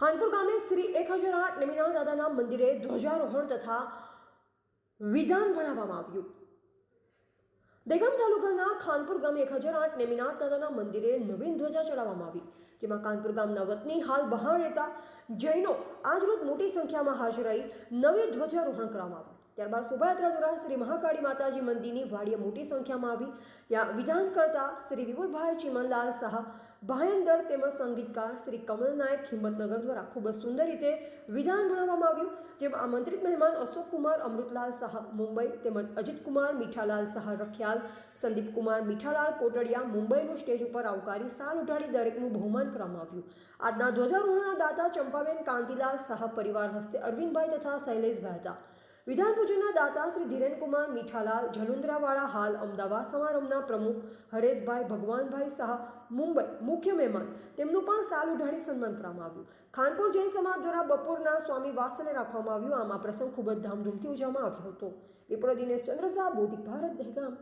ખાનપુર ગામે શ્રી એક હજાર આઠ નેમિનાથ દાદાના મંદિરે ધ્વજારોહણ તથા વિધાન ભણાવવામાં આવ્યું. દહેગામ તાલુકાના ખાનપુર ગામે એક હજાર આઠ નેમિનાથ દાદાના મંદિરે નવીન ધ્વજા ચડાવવામાં આવી, જેમાં કાનપુર ગામના વતની હાલ બહાર રહેતા જૈનો આજરોજ મોટી સંખ્યામાં હાજર રહી નવી ધ્વજારોહણ કરવામાં આવ્યું. ત્યારબાદ શોભાયાત્રા દ્વારા શ્રી મહાકાળી માતાજી મંદિરની વાડીએ મોટી સંખ્યામાં આવી. ત્યાં વિધાન કરતા શ્રી વિપુલભાઈ ચિમનલાલ શાહ, ભાયંદર તેમજ સંગીતકાર શ્રી કમલ નાયક હિંમતનગર દ્વારા ખૂબ જ સુંદર રીતે વિધાન ભણાવવામાં આવ્યું. જેમાં આમંત્રિત મહેમાન અશોક કુમાર, અમૃતલાલ શાહ મુંબઈ તેમજ અજીતકુમાર મીઠાલાલ શાહ રખિયાલ, સંદીપ કુમાર, મીઠાલાલ કોટડિયા મુંબઈનું સ્ટેજ ઉપર આવકારી સાલ ઉઠાડી દરેકનું બહુમાન કરવામાં આવ્યું. આજના ધ્વજારોહણના દાતા ચંપાબેન કાંતિલાલ શાહ પરિવાર હસ્તે અરવિંદભાઈ તથા શૈલેષભાઈ હતા. વિધાન પૂજનના દાતા શ્રી ધીરેનકુમાર મીઠાલાલ જલુંદ્રાવાળા હાલ અમદાવાદ સમારંભના પ્રમુખ હરેશભાઈ ભગવાનભાઈ શાહ, મુંબઈ મુખ્ય મહેમાન. તેમનું પણ સાલ ઉઢાડી સન્માન કરવામાં આવ્યું. ખાનપુર જૈન સમાજ દ્વારા બપોરના સ્વામી વાસને રાખવામાં આવ્યું. આમ આ પ્રસંગ ખૂબ જ ધામધૂમથી ઉજવવામાં આવ્યો હતો. રિપોર્ટર દિનેશ ચંદ્ર શાહ, બોધિક ભારત, દહેગામ.